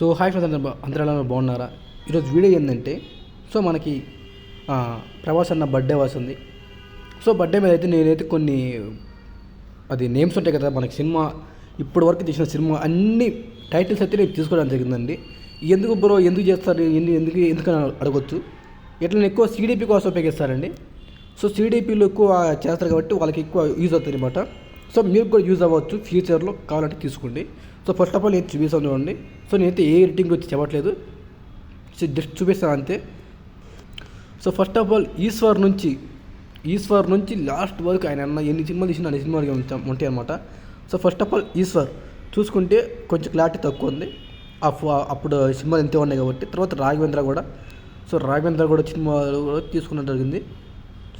So hi friends అందరూ బాగున్నారా? ఈరోజు వీడియో ఏంటంటే సో మనకి ప్రభాస్ అన్న బర్త్డే వస్తుంది. సో బర్త్డే మీద అయితే నేనైతే కొన్ని అది నేమ్స్ ఉంటాయి కదా మనకి సినిమా ఇప్పటి వరకు తీసిన సినిమా అన్ని టైటిల్స్ అయితే నేను తీసుకోవడం జరిగిందండి. ఎందుకు బ్రో ఎందుకు చేస్తారు ఎందు- ఎందుకు ఎందుకని అడగొచ్చు. ఇట్లా నేను ఎక్కువ సీడీపీ కోసం ఉపయోగిస్తారండి. సో సీడీపీలు ఎక్కువ చేస్తారు కాబట్టి వాళ్ళకి ఎక్కువ యూజ్ అవుతుంది అనమాట సో మీరు కూడా యూజ్ అవ్వచ్చు. ఫ్యూచర్లో కావాలంటే తీసుకోండి. సో ఫస్ట్ ఆఫ్ ఆల్ నేను చూపిస్తాను చూడండి. సో నేనైతే ఏ ఎడిటింగ్ వచ్చి చెప్పట్లేదు సో జస్ట్ చూపిస్తాను అంతే. So first of all Eeshwar నుంచి ఈశ్వర్ నుంచి లాస్ట్ వరకు ఆయన అన్న ఎన్ని సినిమాలు తీసిన అన్ని సినిమాలు ఉంటాయి అనమాట so first of all Eeshwar చూసుకుంటే కొంచెం క్లారిటీ తక్కువ ఉంది. అప్పుడు సినిమాలు ఎంతే ఉన్నాయి కాబట్టి. తర్వాత రాఘవేంద్ర కూడా. సో రాఘవేంద్ర కూడా సినిమాలు కూడా తీసుకోవడం జరిగింది.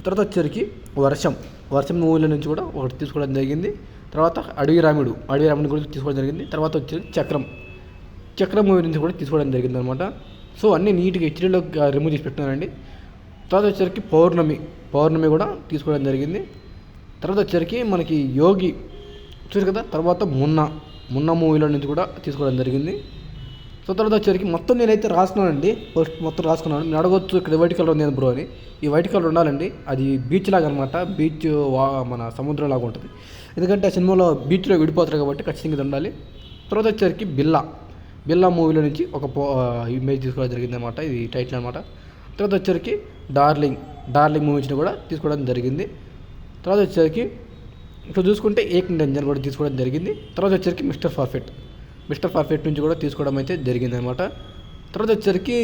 తర్వాత వచ్చేసరికి వర్షం. వర్షం మూవీల నుంచి కూడా ఒకటి తీసుకోవడం జరిగింది. తర్వాత అడవి రాముడు అడవి రాముడు కూడా తీసుకోవడం జరిగింది. తర్వాత వచ్చేసి చక్రం. చక్రం మూవీ నుంచి కూడా తీసుకోవడం జరిగింది అనమాట సో అన్నీ నీట్గా హెచ్డీలో రిమూవ్ చేసి పెట్టినానండి తర్వాత వచ్చేసరికి పౌర్ణమి. పౌర్ణమి కూడా తీసుకోవడం జరిగింది. తర్వాత వచ్చేసరికి మనకి యోగి. చూసారు కదా? తర్వాత మున్న. మున్న మూవీలో నుంచి కూడా తీసుకోవడం జరిగింది. సో తర్వాత వచ్చేసరికి మొత్తం నేనైతే రాసుకున్నానండి ఫస్ట్ మొత్తం రాసుకున్నాను. నేను అడగొచ్చు ఇక్కడ వైట్ కలర్ ఉంది బ్రో అని. ఈ వైట్ కలర్ ఉండాలండి. అది బీచ్ లాగా అనమాట బీచ్ వా మన సముద్రం లాగా ఉంటుంది. ఎందుకంటే ఆ సినిమాలో బీచ్లో విడిపోతారు కాబట్టి ఖచ్చితంగా ఇది ఉండాలి. తర్వాత వచ్చేసరికి బిల్లా బిల్లా మూవీలో నుంచి ఒక పో ఇమేజ్ తీసుకోవడం జరిగింది అనమాట ఇది టైటిల్ అనమాట తర్వాత వచ్చేసరికి డార్లింగ్ డార్లింగ్ మూవీ నుంచి కూడా తీసుకోవడం జరిగింది. తర్వాత వచ్చేసరికి ఇప్పుడు చూసుకుంటే ఏక్ డెంజర్ కూడా తీసుకోవడం జరిగింది. తర్వాత వచ్చేసరికి మిస్టర్ పర్ఫెక్ట్ మిస్టర్ పర్ఫెక్ట్ నుంచి కూడా తీసుకోవడం అయితే జరిగింది అనమాట తర్వాత వచ్చేసరికి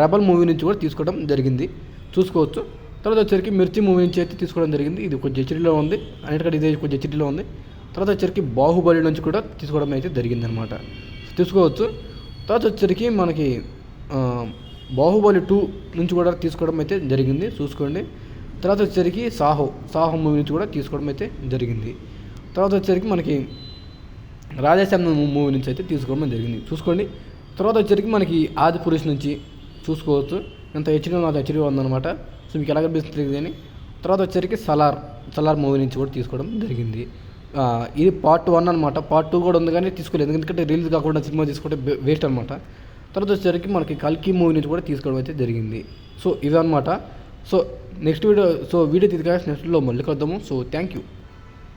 రెబల్ మూవీ నుంచి కూడా తీసుకోవడం జరిగింది. చూసుకోవచ్చు. తర్వాత వచ్చేసరికి మిర్చి మూవీ నుంచి అయితే తీసుకోవడం జరిగింది. ఇది కొంచెం హెచ్డీలో ఉంది. అన్నిటికంటే ఇది కొంచెం హెచ్డీలో ఉంది. తర్వాత వచ్చేసరికి బాహుబలి నుంచి కూడా తీసుకోవడం అయితే జరిగింది అనమాట తీసుకోవచ్చు. తర్వాత వచ్చేసరికి మనకి బాహుబలి టూ నుంచి కూడా తీసుకోవడం అయితే జరిగింది. చూసుకోండి. తర్వాత వచ్చేసరికి సాహో సాహో మూవీ నుంచి కూడా తీసుకోవడం అయితే జరిగింది. తర్వాత వచ్చేసరికి మనకి రాధేశ్యామ మూవీ నుంచి అయితే తీసుకోవడం జరిగింది. చూసుకోండి. తర్వాత వచ్చేసరికి మనకి ఆది పురుష్ నుంచి చూసుకోవచ్చు. ఎంత హెచ్డీ నాకు హెచ్డీ ఉందన్నమాట. సో మీకు ఎలా కనిపిస్తుంది తెలియదు అని తర్వాత వచ్చేసరికి సలార్ సలార్ మూవీ నుంచి కూడా తీసుకోవడం జరిగింది. ఇది పార్ట్ వన్ అనమాట పార్ట్ టూ కూడా ఉంది కానీ తీసుకోలేదు. ఎందుకంటే రిలీజ్ కాకుండా సినిమా తీసుకుంటే వేస్ట్ అనమాట తర్వాత వచ్చేసరికి మనకి కల్కి మూవీ నుంచి కూడా తీసుకోవడం అయితే జరిగింది. సో ఇదనమాట so next video so video తీసుకు నెక్స్ట్లో మళ్ళీ కలుద్దాము. So thank you.